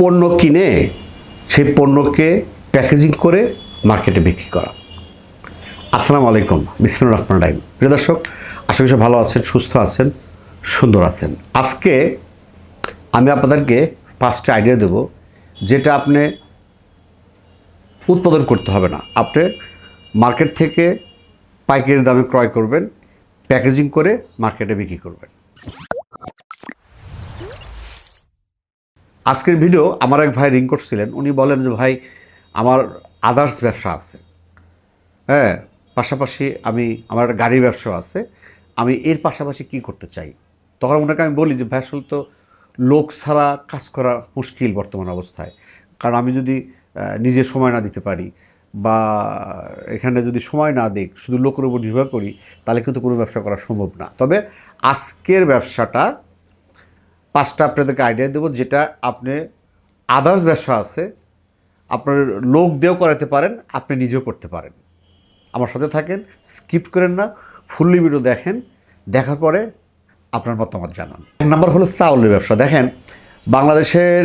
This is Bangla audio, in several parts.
পণ্য কিনে সেই পণ্যকে প্যাকেজিং করে মার্কেটে বিক্রি করা। আসসালামু আলাইকুম বিসমুর রহমান রাহিম। প্রিয় দর্শক, আশা করি ভালো আছেন, সুস্থ আছেন, সুন্দর আছেন। আজকে আমি আপনাদেরকে পাঁচটা আইডিয়া দেব, যেটা আপনি উৎপাদন করতে হবে না। আপনি মার্কেট থেকে পাইকারি দামে ক্রয় করবেন, প্যাকেজিং করে মার্কেটে বিক্রি করবেন। আজকের ভিডিও আমার এক ভাই রিং করছিলেন। উনি বলেন যে, ভাই, আমার আদার্স ব্যবসা আছে। হ্যাঁ পাশাপাশি আমি, আমার একটা গাড়ির ব্যবসা আছে। আমি এর পাশাপাশি কি করতে চাই? তখন ওনাকে আমি বলি যে, ভাই, আসলে তো লোক ছাড়া কাজ করা মুশকিল বর্তমান অবস্থায়। কারণ আমি যদি নিজে সময় না দিতে পারি বা এখানে যদি সময় না দিই, শুধু লোকের উপর নির্ভর করি, তাহলে কিন্তু কোনো ব্যবসা করা সম্ভব না। তবে আজকের ব্যবসাটা পাঁচটা আপনাদেরকে আইডিয়া দেবো, যেটা আপনি আদার্স ব্যবসা আছে, আপনার লোক দিয়েও করাতে পারেন, আপনি নিজেও করতে পারেন। আমার সাথে থাকেন স্কিপ করেন না ফুললি ভিডিও দেখেন, দেখার পরে আপনার মতামত জানান। এক নম্বর হলো চাউলের ব্যবসা। দেখেন, বাংলাদেশের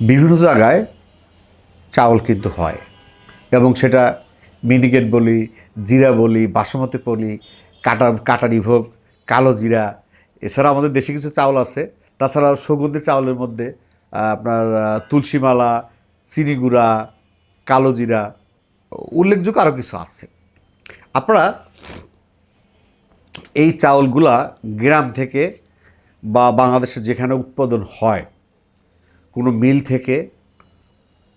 বিভিন্ন জায়গায় চাউল কিন্তু হয়, এবং সেটা মিনিকেট বলি, জিরা বলি, বাসমতি বলি, কাটা কাটারি ভোগ, কালো জিরা এছাড়া আমাদের দেশে কিছু চাউল আছে। তাছাড়া সুগন্ধি চাউলের মধ্যে আপনার তুলসীমালা চিনি গুঁড়া কালো জিরা উল্লেখযোগ্য আরও কিছু আছে। আপনারা এই চাউলগুলা গ্রাম থেকে বা বাংলাদেশের যেখানে উৎপাদন হয়, কোনো মিল থেকে,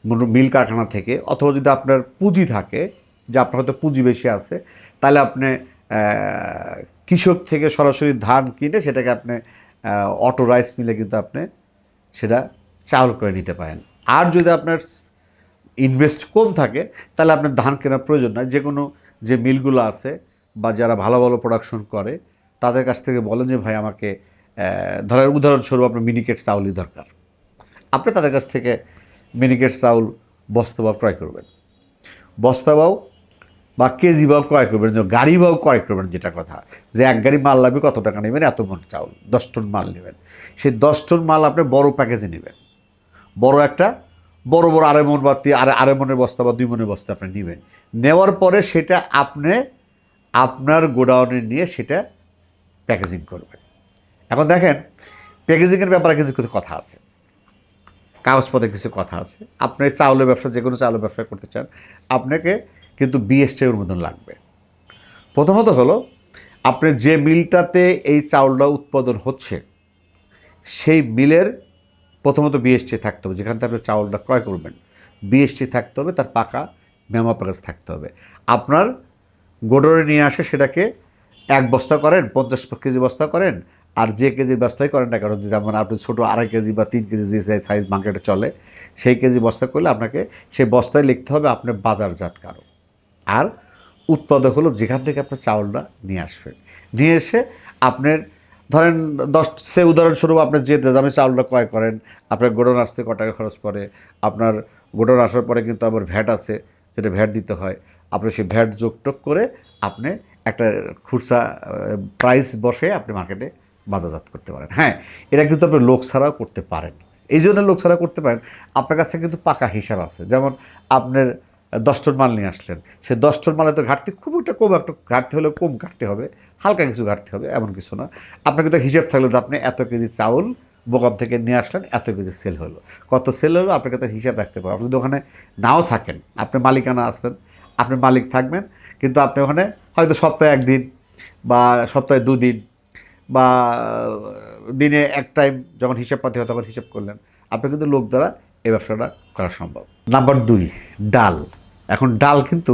কোনো মিল কারখানা থেকে, অথবা যদি আপনার পুঁজি থাকে, যে আপনার হয়তো পুঁজি বেশি আছে, তাহলে আপনি কৃষক থেকে সরাসরি ধান কিনে সেটাকে আপনি অটো রাইস মিলে কিন্তু আপনি সেটা চাউল করে নিতে পারেন। আর যদি আপনার ইনভেস্ট কম থাকে, তাহলে আপনার ধান কেনার প্রয়োজন নাই যে কোনো যে মিলগুলো আছে বা যারা ভালো ভালো প্রোডাকশন করে, তাদের কাছ থেকে বলেন যে, ভাই, আমাকে ধরেন উদাহরণস্বরূপ আপনার মিনিকেট চাউলই দরকার। আপনি তাদের কাছ থেকে মিনিকেট চাউল বস্তা বাও ক্রয় করবেন। বস্তা বাও বা কেজি বাও ক্রয় করবেন গাড়ি বাও ক্রয় করবেন যেটা কথা। যে এক গাড়ি মাল লাগবে, কত টাকা নেবেন? এত মন চাউল, দশ টন মাল নেবেন। সেই দশ টন মাল আপনি বড় প্যাকেজে নেবেন। বড় একটা, বড় বড় আড়াই মন বা আড়াই আড়াই মনের বস্তা বা দুই মনের বস্তা আপনি নেবেন। নেওয়ার পরে সেটা আপনি, আপনার গোডাউনে নিয়ে সেটা প্যাকেজিং করবেন। এখন দেখেন, প্যাকেজিংয়ের ব্যাপারে কিন্তু কিছু কথা আছে। কাগজপত্রে কিছু কথা আছে। আপনি চাউলের ব্যবসা যে কোনো চাউলের ব্যবসা করতে চান, আপনাকে কিন্তু বিএসটি অনুমোদন লাগবে। প্রথমত হলো, আপনি যে মিলটাতে এই চাউলটা উৎপাদন হচ্ছে, সেই মিলের প্রথমত বিএসটি থাকতে হবে। যেখান থেকে আপনি চাউলটা ক্রয় করবেন বিএসটি থাকতে হবে, তার পাকা মেমা প্যাকেজ থাকতে হবে। আপনার গোডরে নিয়ে আসে সেটাকে এক বস্তা করেন, পঞ্চাশ কেজি বস্তা করেন, আর যে কেজি বস্তাই করেন না কারণ যেমন আপনি ছোটো আড়াই কেজি বা তিন কেজি যে সাইজ মার্কেটে চলে, সেই কেজি বস্তা করলে আপনাকে সেই বস্তায় লিখতে হবে আপনার বাজারজাতকারক আর উৎপাদক হলো যেখান থেকে আপনার চাউলটা নিয়ে আসবেন নিয়ে এসে আপনার ধরেন দশ, সে উদাহরণস্বরূপ আপনার যে দামে চাউলটা ক্রয় করেন, আপনার গোডন আসতে ক টাকা খরচ পড়ে, আপনার গোডন আসার পরে কিন্তু আবার ভ্যাট আছে, যেটা ভ্যাট দিতে হয়। আপনি সেই ভ্যাট যোগটোগ করে আপনি একটা খুচরা প্রাইস বসে আপনি মার্কেটে বাজারজাত করতে পারেন। হ্যাঁ এটা কিন্তু আপনি লোক ছাড়াও করতে পারেন। এই জন্য লোক ছাড়া করতে পারেন। আপনার কাছে কিন্তু পাকা হিসাব আছে। যেমন আপনার দশ টন মাল নিয়ে আসলেন। সে দশ টন মালে তো ঘাটতি খুব একটা কম, একটু ঘাটতি হলে কম ঘাটতি হবে, হালকা কিছু ঘাটতি হবে, এমন কিছু না। আপনাকে তো হিসেব থাকলে যে আপনি এত কেজি চাউল বোকাম থেকে নিয়ে আসলেন, এত কেজি সেল হলো। কত সেল হলো আপনাকে তো হিসাব রাখতে পারেন আপনি ওখানে নাও থাকেন, আপনি মালিকানা আসতেন আপনি মালিক থাকবেন, কিন্তু আপনি ওখানে হয়তো সপ্তাহে একদিন বা সপ্তাহে দুদিন বা দিনে এক টাইম যখন হিসাব পাতি হয় তখন হিসাব করলেন। আপনি কিন্তু লোক দ্বারা এই ব্যবসাটা করা সম্ভব। নাম্বার দুই, ডাল। এখন ডাল কিন্তু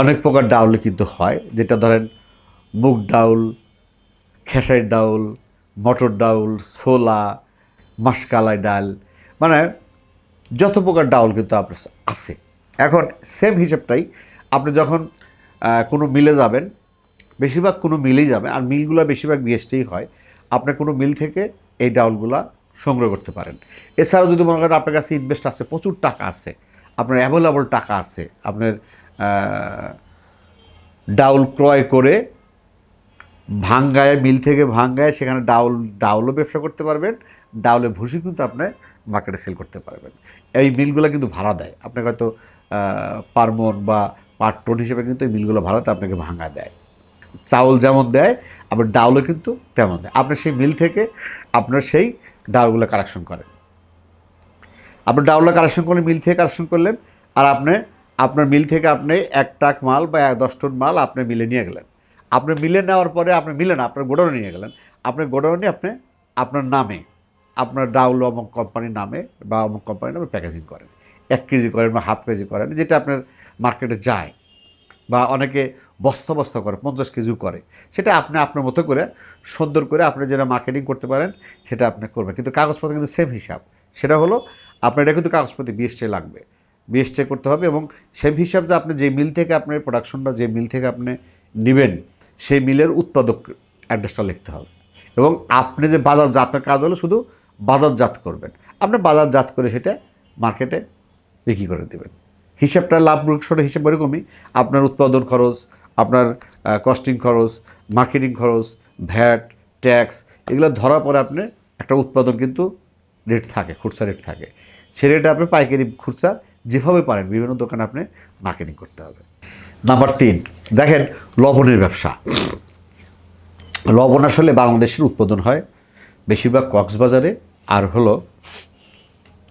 অনেক প্রকার ডাউল কিন্তু হয়। যেটা ধরেন মুগ ডাউল খেসারির ডাউল মটর ডাউল ছোলা, মাসকালাই ডাল মানে যত প্রকার ডাউল কিন্তু আপনার আছে। এখন সেম হিসেবটাই আপনি যখন কোনো মিলে যাবেন, বেশিরভাগ কোনো মিলেই যাবে, আর মিলগুলো বেশিরভাগ বিএসটিই হয়, আপনি কোনো মিল থেকে এই ডাউলগুলা সংগ্রহ করতে পারেন। এছাড়াও যদি মনে করেন আপনার কাছে ইনভেস্ট আছে, প্রচুর টাকা আছে আপনার অ্যাভেলেবল টাকা আছে। আপনার ডাউল ক্রয় করে ভাঙ্গায়, মিল থেকে ভাঙ্গায় সেখানে ডাউল, ডাউলও ব্যবসা করতে পারবেন ডাউলের ভুসি কিন্তু আপনি মার্কেটে সেল করতে পারবেন। এই মিলগুলো কিন্তু ভাড়া দেয়। আপনাকে হয়তো পার মন বা পার টন হিসেবে কিন্তু এই মিলগুলো ভাড়াতে আপনাকে ভাঙা দেয়। চাউল যেমন দেয়, আবার ডাউলও কিন্তু তেমন দেয়। আপনি সেই মিল থেকে আপনার সেই ডাউলগুলো কালেকশন করেন। আপনি ডাউলটা কালেকশন করলেন মিল থেকে কালেকশন করলেন, আর আপনি, আপনার মিল থেকে আপনি এক টাক মাল বা এক দশ টন মাল আপনি মিলে নিয়ে গেলেন। আপনি মিলে নেওয়ার পরে আপনি মিলে না, আপনার গোডাউনে নিয়ে গেলেন। আপনি গোডাউনে আপনি, আপনার নামে, আপনার ডাউল অমুক কোম্পানির নামে বা অমুক কোম্পানির নামে প্যাকেজিং করেন। এক কেজি করেন বা হাফ কেজি করেন, যেটা আপনার মার্কেটে যায়। বা অনেকে বস্তা বস্তা করে, পঞ্চাশ কেজিও করে। সেটা আপনি, আপনার মতো করে, সুন্দর করে আপনি যেটা মার্কেটিং করতে পারেন, সেটা আপনি করবেন। কিন্তু কাগজপত্র কিন্তু সেম হিসাব। সেটা হলো আপনার এটা কিন্তু কাগজপত্রে বিএসটি লাগবে। বিএসটি করতে হবে এবং সেম হিসাব যে আপনি যে মিল থেকে আপনার প্রোডাকশনটা যে মিল থেকে আপনি নেবেন, সেই মিলের উৎপাদক অ্যাড্রেসটা লিখতে হবে। এবং আপনি যে বাজারজাত, আপনার কাজ হলো শুধু বাজারজাত করবেন। আপনি বাজারজাত করে সেটা মার্কেটে বিক্রি করে দেবেন। হিসাবটা লাভ লোকসানের হিসাব এরকমই আপনার উৎপাদন খরচ, আপনার কস্টিং খরচ মার্কেটিং খরচ ভ্যাট ট্যাক্স এগুলো ধরার পরে আপনি একটা উৎপাদন কিন্তু রেট থাকে খুচরা রেট থাকে। সে রেটে আপনি পাইকারি খুচরা যেভাবে পারেন, বিভিন্ন দোকানে আপনি মার্কেটিং করতে হবে। নাম্বার তিন, দেখেন লবণের ব্যবসা। লবণ আসলে বাংলাদেশের উৎপাদন হয় বেশিরভাগ কক্সবাজারে আর হলো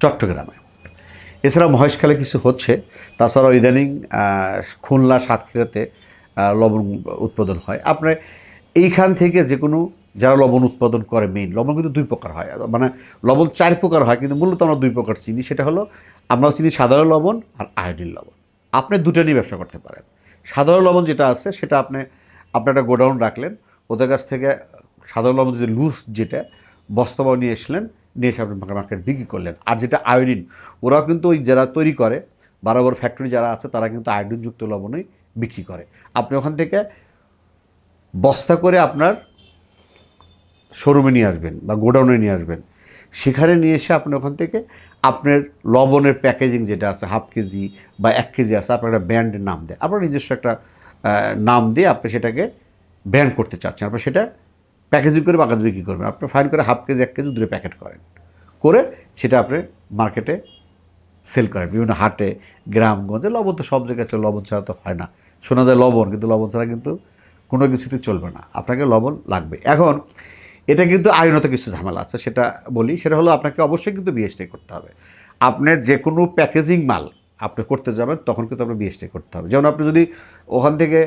চট্টগ্রামে। এছাড়া মহেশখালে কিছু হচ্ছে, তাছাড়াও ইদানিং খুলনা, সাতক্ষীরাতে লবণ উৎপাদন হয়। আপনার এইখান থেকে যে কোনো যারা লবণ উৎপাদন করে মেইন লবণ কিন্তু দুই প্রকার হয়। মানে লবণ চার প্রকার হয়, কিন্তু মূলত আমরা দুই প্রকার চিনি। সেটা হলো আমরা চিনি সাধারণ লবণ আর আয়োডিন লবণ। আপনি দুটো নিয়ে ব্যবসা করতে পারেন। সাধারণ লবণ যেটা আছে, সেটা আপনি আপনি একটা গোডাউন রাখলেন, ওদের কাছ থেকে সাধারণ লবণ যে লুজ যেটা বস্তাবাও নিয়ে এসলেন, নিয়ে এসে আপনি মার্কেট বিক্রি করলেন। আর যেটা আয়োডিন ওরাও কিন্তু ওই যারা তৈরি করে বড় বড় ফ্যাক্টরি যারা আছে, তারা কিন্তু আয়োডিনযুক্ত লবণই বিক্রি করে। আপনি ওখান থেকে বস্তা করে আপনার শোরুমে নিয়ে আসবেন বা গোডাউনে নিয়ে আসবেন, সেখানে নিয়ে এসে আপনি ওখান থেকে আপনার লবণের প্যাকেজিং যেটা আছে, হাফ কেজি বা এক কেজি আছে আপনার একটা ব্র্যান্ডের নাম দেয়। আপনার নিজস্ব একটা নাম দিয়ে আপনি সেটাকে ব্র্যান্ড করতে চাচ্ছেন। আপনি সেটা প্যাকেজিং করে বাগান বিক্রি করবেন। আপনি ফাইন করে হাফ কেজি, এক কেজি দূরে প্যাকেট করেন। করে সেটা আপনি মার্কেটে সেল করেন। বিভিন্ন হাটে, গ্রামগঞ্জে লবণ তো সব জায়গায় চলে, লবণ ছাড়া তো হয় না। শোনা যায় লবণ, কিন্তু লবণ ছাড়া কিন্তু কোনো কিছুতে চলবে না। আপনাকে লবণ লাগবে। এখন এটা কিন্তু আইনত কিছু ঝামেলা আছে, সেটা বলি। সেটা হলো আপনাকে অবশ্যই কিন্তু বিএসটি করতে হবে। আপনি যে কোনো প্যাকেজিং মাল আপনি করতে যাবেন, তখন কিন্তু আপনার বিএসটি করতে হবে। যেমন আপনি যদি ওখান থেকে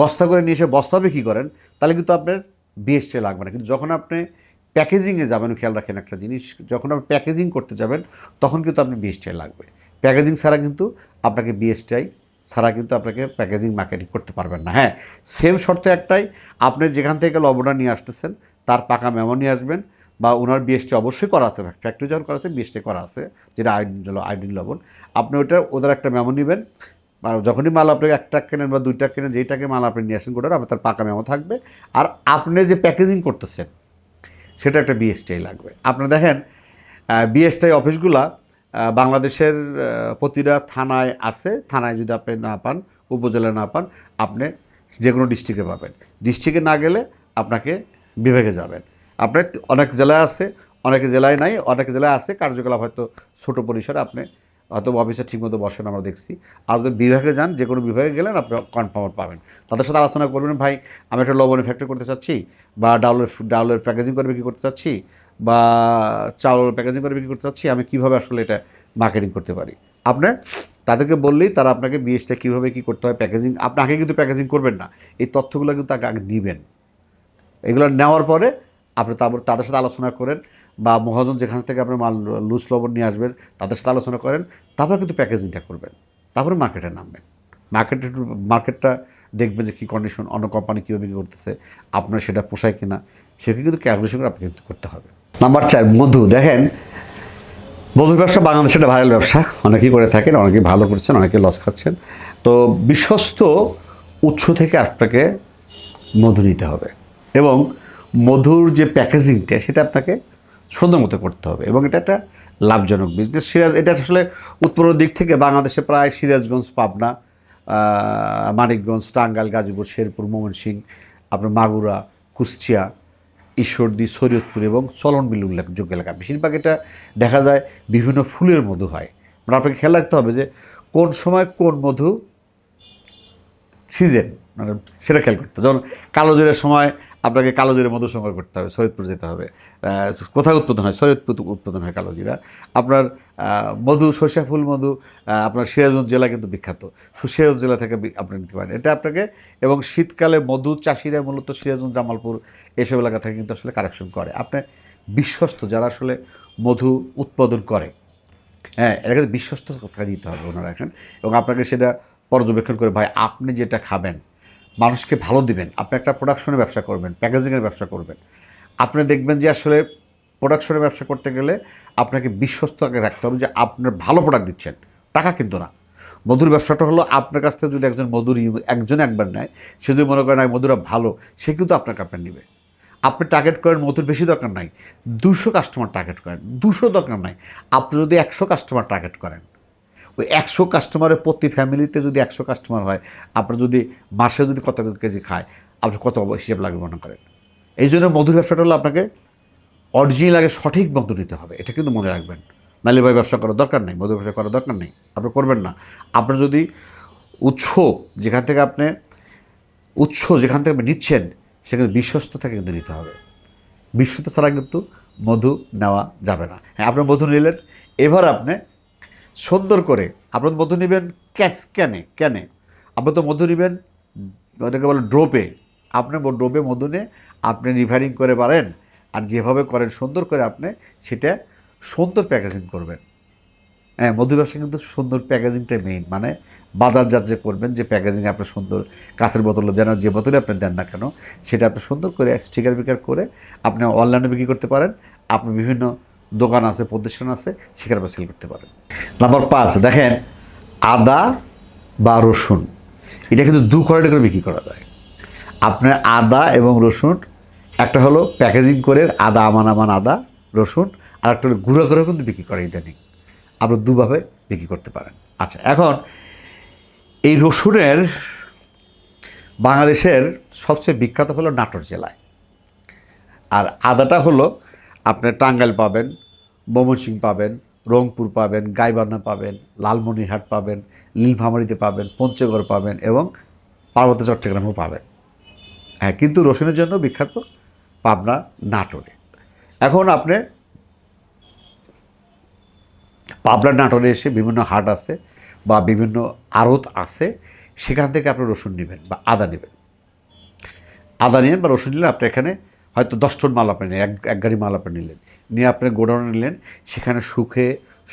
বস্তা করে নিয়ে এসে বস্তা বিক্রি করেন, তাহলে কিন্তু আপনার বিএসটি লাগবে না। কিন্তু যখন আপনি প্যাকেজিংয়ে যাবেন, খেয়াল রাখেন একটা জিনিস, যখন আপনি প্যাকেজিং করতে যাবেন, তখন কিন্তু আপনি বিএসটিআই লাগবে। প্যাকেজিং ছাড়া কিন্তু আপনাকে বিএসটিআই ছাড়া কিন্তু আপনাকে প্যাকেজিং মার্কেটিং করতে পারবেন না। হ্যাঁ সেম শর্ত একটাই, আপনি যেখান থেকে লবণটা নিয়ে আসতেছেন তার পাকা মেমো নিয়ে আসবেন বা ওনার বিএসটি অবশ্যই করা আছে। ফ্যাক্টরি যখন করা আছে বিএসটি করা আছে, যেটা আইডিন হলো আইডিন লবণ। আপনি ওটা ওদের একটা মেমো নেবেন। বা যখনই মাল আপনি এক কেনেন বা দুই কেনেন, যেইটাকে মাল আপনি নিয়ে আসেন গোটার আপনার তার পাকা মেমো থাকবে। আর আপনি যে প্যাকেজিং করতেছেন, সেটা একটা বিএসটিআই লাগবে। আপনারা দেখেন বিএসটিআই অফিসগুলা বাংলাদেশের প্রতিটা থানায় আছে। থানায় যদি আপনি না পান, উপজেলায় না পান, আপনি যে কোনো ডিস্ট্রিক্টে পাবেন। ডিস্ট্রিক্টে না গেলে আপনাকে বিভাগে যাবেন। আপনার অনেক জেলায় আছে, অনেক জেলায় নাই, অনেক জেলায় আছে, কার্যকলাপ হয়তো ছোটো পরিসরে আপনি হয়তো অফিসে ঠিকমতো বসেন, আমরা দেখছি। আর যদি বিভাগে যান, যে কোনো বিভাগে গেলেন, আপনি কনফার্ম পাবেন। তাদের সাথে আলোচনা করবেন, ভাই, আমি একটা লবণের ফ্যাক্টরি করতে চাচ্ছি, বা ডাউলের ডাউলের প্যাকেজিং করে বিক্রি করতে চাচ্ছি, বা চাউলের প্যাকেজিং করে বিক্রি করতে চাচ্ছি, আমি কীভাবে আসলে এটা মার্কেটিং করতে পারি? আপনার তাদেরকে বললেই তারা আপনাকে বিএসটা কীভাবে কী করতে হয় প্যাকেজিং আপনি আগে কিন্তু প্যাকেজিং করবেন না। এই তথ্যগুলো কিন্তু আগে আগে নেবেন এগুলো নেওয়ার পরে আপনি তারপর তাদের সাথে আলোচনা করেন বা মহাজন যেখান থেকে আপনি মাল লুজ লবণ নিয়ে আসবেন, তাদের সাথে আলোচনা করেন, তারপরে কিন্তু প্যাকেজিংটা করবেন। তারপরে মার্কেটে নামবেন। মার্কেটে মার্কেটটা দেখবেন যে কী কন্ডিশন অন্য কোম্পানি কীভাবে কী করতেছে, আপনার সেটা পোষায় কিনা সেটা কিন্তু ক্যালকুলেশন করে আপনাকে কিন্তু করতে হবে। নাম্বার চার মধু দেখেন মধুর ব্যবসা বাংলাদেশের একটা ভাইরাল ব্যবসা। অনেকেই করে থাকেন, অনেকেই ভালো করছেন অনেকে লস খাচ্ছেন। তো বিশ্বস্ত উৎস থেকে আপনাকে মধু নিতে হবে। এবং মধুর যে প্যাকেজিংটা সেটা আপনাকে সুন্দর মতো করতে হবে এবং এটা একটা লাভজনক বিজনেস সিরাজ, এটা আসলে উৎপন্নের দিক থেকে বাংলাদেশে প্রায় সিরাজগঞ্জ, পাবনা মানিকগঞ্জ, টাঙ্গাইল, গাজীপুর, শেরপুর, ময়মনসিংহ, আপনার মাগুরা, কুষ্টিয়া, ঈশ্বরদী, শরীয়তপুর এবং চলন বিল উল্লেখযোগ্য এলাকা। বেশিরভাগ এটা দেখা যায় বিভিন্ন ফুলের মধু হয়। মানে আপনাকে খেয়াল রাখতে হবে যে কোন সময় কোন মধু সিজন মানে সেটা খেয়াল করতে। যেমন কালো জিরের সময় আপনাকে কালো জিরের মধু সংগ্রহ করতে হবে শরীয়তপুর যেতে হবে। কোথায় উৎপাদন হয়? শরীয়তপুর উৎপাদন হয় কালোজিরা। আপনার মধু, সরিষা ফুল মধু আপনার সিরাজগঞ্জ জেলা কিন্তু বিখ্যাত। সিরাজগঞ্জ জেলা থেকে আপনি নিতে পারেন। এটা আপনাকে, এবং শীতকালে মধু চাষিরা মূলত সিরাজগঞ্জ, জামালপুর এসব এলাকা থেকে কিন্তু আসলে কালেকশন করে। আপনি বিশ্বস্ত যারা আসলে মধু উৎপাদন করে হ্যাঁ এটাকে বিশ্বস্ত কথা দিতে হবে ওনারা এখন। এবং আপনাকে সেটা পর্যবেক্ষণ করে, ভাই, আপনি যেটা খাবেন মানুষকে ভালো দিবেন। আপনি একটা প্রোডাকশনের ব্যবসা করবেন প্যাকেজিংয়ের ব্যবসা করবেন। আপনি দেখবেন যে আসলে প্রোডাকশনের ব্যবসা করতে গেলে আপনাকে বিশ্বস্ত আগে রাখতে হবে যে আপনার ভালো প্রোডাক্ট দিচ্ছেন। টাকা কিন্তু না। মধুর ব্যবসাটা হলো আপনার কাছ থেকে যদি একজন মধুর একজন একবার নেয় সে যদি মনে করেন "না, মধুরা ভালো সে কিন্তু আপনার কাপড় নেবে। আপনি টার্গেট করেন মধুর বেশি দরকার নাই দুশো কাস্টমার টার্গেট করেন দুশো দরকার নাই। আপনি যদি একশো কাস্টমার টার্গেট করেন ওই একশো কাস্টমারের প্রতি ফ্যামিলিতে যদি একশো কাস্টমার হয়, আপনার যদি মাসে যদি কত কেজি খায় আপনি কত হিসেব লাগবে মনে করেন? এই জন্য মধুর ব্যবসাটা হলো আপনাকে অরিজিনাল আগে সঠিক মধু নিতে হবে, এটা কিন্তু মনে রাখবেন। নাহলে ভাই ব্যবসা করার দরকার নেই মধু ব্যবসা করার দরকার নেই, আপনি করবেন না। আপনার যদি উৎস যেখান থেকে আপনি, উৎস যেখান থেকে আপনি নিচ্ছেন, সেখানে বিশ্বস্ত থেকে কিন্তু নিতে হবে। বিশ্বস্ত ছাড়া কিন্তু মধু নেওয়া যাবে না। হ্যাঁ আপনার মধু নিলেন, এবার আপনি সুন্দর করে। আপনার মধু নেবেন ক্যাশ ক্যানে ক্যানে আপনি তো মধু নেবেন ওটাকে বলে ড্রোপে। আপনি ড্রোপে মধু নিয়ে আপনি রিফাইনিং করে পারেন আর যেভাবে করেন সুন্দর করে আপনি সেটা সুন্দর প্যাকেজিং করবেন। হ্যাঁ মধু ব্যবসা কিন্তু সুন্দর প্যাকেজিংটাই মেইন মানে বাজারজাত যে করবেন, যে প্যাকেজিং আপনার সুন্দর কাঁচের বোতলে দেন আর যে বোতলে আপনি দেন না কেন, সেটা আপনি সুন্দর করে স্টিকার বিকার করে আপনি অনলাইনে বিক্রি করতে পারেন। আপনি বিভিন্ন দোকান আছে, প্রতিষ্ঠান আছে, সেখানে আপনি সেল করতে পারেন। নাম্বার পাঁচ, দেখেন, আদা বা রসুন, এটা কিন্তু দু কোয়ালিটি করে বিক্রি করা যায়। আপনার আদা এবং রসুন, একটা হলো প্যাকেজিং করে আদা, আমান আমান, আদা, রসুন, আর একটা হলো গুঁড়ো করেও কিন্তু বিক্রি করে ইদানিং। আপনি দুভাবে বিক্রি করতে পারেন। আচ্ছা এখন এই রসুনের বাংলাদেশের সবচেয়ে বিখ্যাত হলো নাটোর জেলায়। আর আদাটা হলো আপনার টাঙ্গাইল পাবেন ময়মনসিং পাবেন, রংপুর পাবেন, গাইবান্ধা পাবেন, লালমনিরহাট পাবেন, নীলফামারীতে পাবেন, পঞ্চগড় পাবেন এবং পার্বত্য চট্টগ্রামেও পাবেন। হ্যাঁ কিন্তু রসুনের জন্য বিখ্যাত পাবনা নাটোরে। এখন আপনি পাবনা নাটোরে এসে বিভিন্ন হাট আছে বা বিভিন্ন আড়ত আছে, সেখান থেকে আপনি রসুন নেবেন বা আদা নেবেন। আদা নিলেন বা রসুন নিলে আপনি এখানে হয়তো দশ টন মাল আপনি এক এক গাড়ি মাল আপনি নিলেন। নিয়ে আপনি গোডাউনে নিলেন, সেখানে শুকে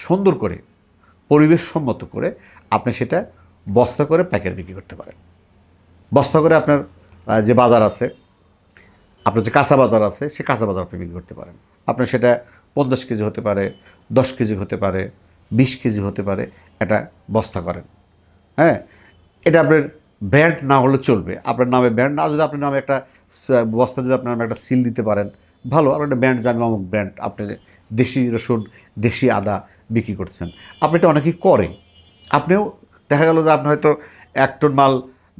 সুন্দর করে পরিবেশ সম্মত করে আপনি সেটা বস্তা করে প্যাকেট বিক্রি করতে পারেন। বস্তা করে আপনার যে বাজার আছে, আপনার যে কাঁচা বাজার আছে, সে কাঁচা বাজার আপনি বিক্রি করতে পারেন। আপনার সেটা পঞ্চাশ কেজি হতে পারে, দশ কেজি হতে পারে, বিশ কেজি হতে পারে, এটা বস্তা করেন। হ্যাঁ এটা আপনার ব্র্যান্ড না হলে চলবে। আপনার নামে ব্র্যান্ড না, যদি আপনার নামে একটা বস্তা যদি আপনার একটা সিল দিতে পারেন, ভালো আর একটা ব্র্যান্ড জানবে অমুক ব্র্যান্ড আপনি দেশি রসুন, দেশি আদা বিক্রি করছেন। আপনি এটা অনেকেই করে। আপনিও দেখা গেল যে আপনি হয়তো এক টন মাল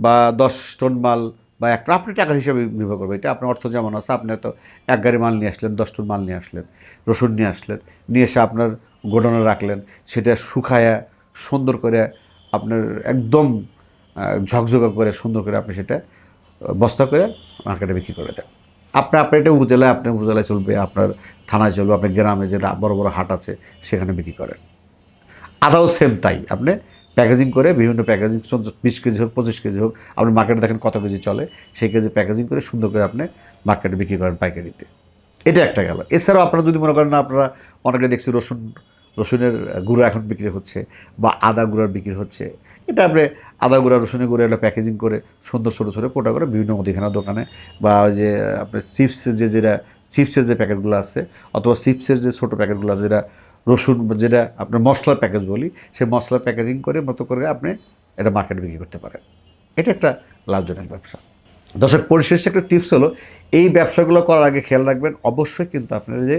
বা দশ টন মাল বা একটা আপনি টাকার হিসাবে নির্ভর করবে এটা আপনার অর্থ যেমন আছে, আপনি হয়তো এক গাড়ি মাল নিয়ে আসলেন, দশ টন মাল নিয়ে আসলেন, রসুন নিয়ে আসলেন, নিয়ে এসে আপনার গোডাউনে রাখলেন, সেটা শুকায়া সুন্দর করে আপনার একদম ঝকঝকা করে সুন্দর করে আপনি সেটা বস্তা করে মার্কেটে বিক্রি করে দেন আপনি আপনার এটা উপজেলায় আপনার উপজেলায় চলবে, আপনার থানায় চলবে, আপনার গ্রামে যেটা বড় বড় হাট আছে, সেখানে বিক্রি করেন। আদাও সেম তাই, আপনি প্যাকেজিং করে বিভিন্ন প্যাকেজিং বিশ কেজি হোক, পঁচিশ কেজি হোক, আপনি মার্কেটে দেখেন কত কেজি চলে, সেই কেজি প্যাকেজিং করে সুন্দর করে আপনি মার্কেটে বিক্রি করেন পাইকারিতে। এটা একটা গেল। এছাড়াও আপনারা যদি মনে করেন না, আপনারা অনেকে দেখছি রসুন, রসুনের গুঁড়ো এখন বিক্রি হচ্ছে বা আদা গুঁড়ার বিক্রি হচ্ছে। এটা আপনি আদা গুঁড়া, রসুনের গুঁড়ো একটা প্যাকেজিং করে সুন্দর ছোটো ছোটো কোটা করে বিভিন্ন মুদিখানা দোকানে বা ওই যে আপনার চিপসের যে যেটা, চিপসের যে প্যাকেটগুলো আছে অথবা চিপসের যে ছোটো প্যাকেটগুলো আছে, যেটা রসুন, যেটা আপনার মশলার প্যাকেজ বলি, সেই মশলার প্যাকেজিং করে মতো করে আপনি এটা মার্কেট বিক্রি করতে পারেন। এটা একটা লাভজনক ব্যবসা। দর্শক, পরিশেষে একটা টিপস হলো, এই ব্যবসাগুলো করার আগে খেয়াল রাখবেন, অবশ্যই কিন্তু আপনার যে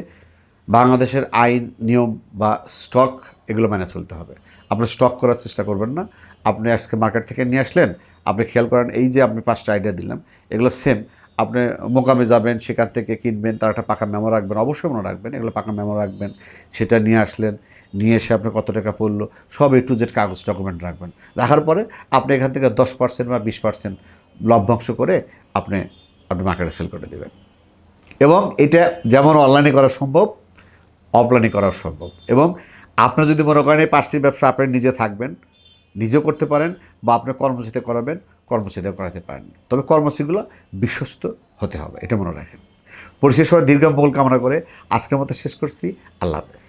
বাংলাদেশের আইন, নিয়ম বা স্টক এগুলো মেনে চলতে হবে। আপনার স্টক করার চেষ্টা করবেন না। আপনি আজকে মার্কেট থেকে নিয়ে আসলেন, আপনি খেয়াল করেন এই যে আপনি পাঁচটা আইডিয়া দিলাম, এগুলো সেম আপনি মোকামে যাবেন, সেখান থেকে কিনবেন, তার একটা পাকা মেমো রাখবেন, অবশ্যই মনে রাখবেন, এগুলো পাকা মেমো রাখবেন, সেটা নিয়ে আসলেন, নিয়ে এসে আপনার কত টাকা পড়ল, সব এ টু জেড কাগজ ডকুমেন্ট রাখবেন। রাখার পরে আপনি এখান থেকে দশ পার্সেন্ট বা বিশ পার্সেন্ট লভ্যাংশ করে আপনি আপনি মার্কেটে সেল করে দেবেন। এবং এটা যেমন অনলাইনে করা সম্ভব অফলাইনে করা সম্ভব। এবং আপনার যদি মনে করেন এই পাঁচটি ব্যবসা আপনি নিজে থাকবেন নিজেও করতে পারেন বা আপনার কর্মসূচিতে করাবেন কর্মচারীদের করাতে পারেন। তবে কর্মসূচিগুলো বিশ্বস্ত হতে হবে, এটা মনে রাখেন। পরিশেষ হওয়ার দীর্ঘ মঙ্গল কামনা করে আজকের মতো শেষ করছি। আল্লাহ হাফেজ।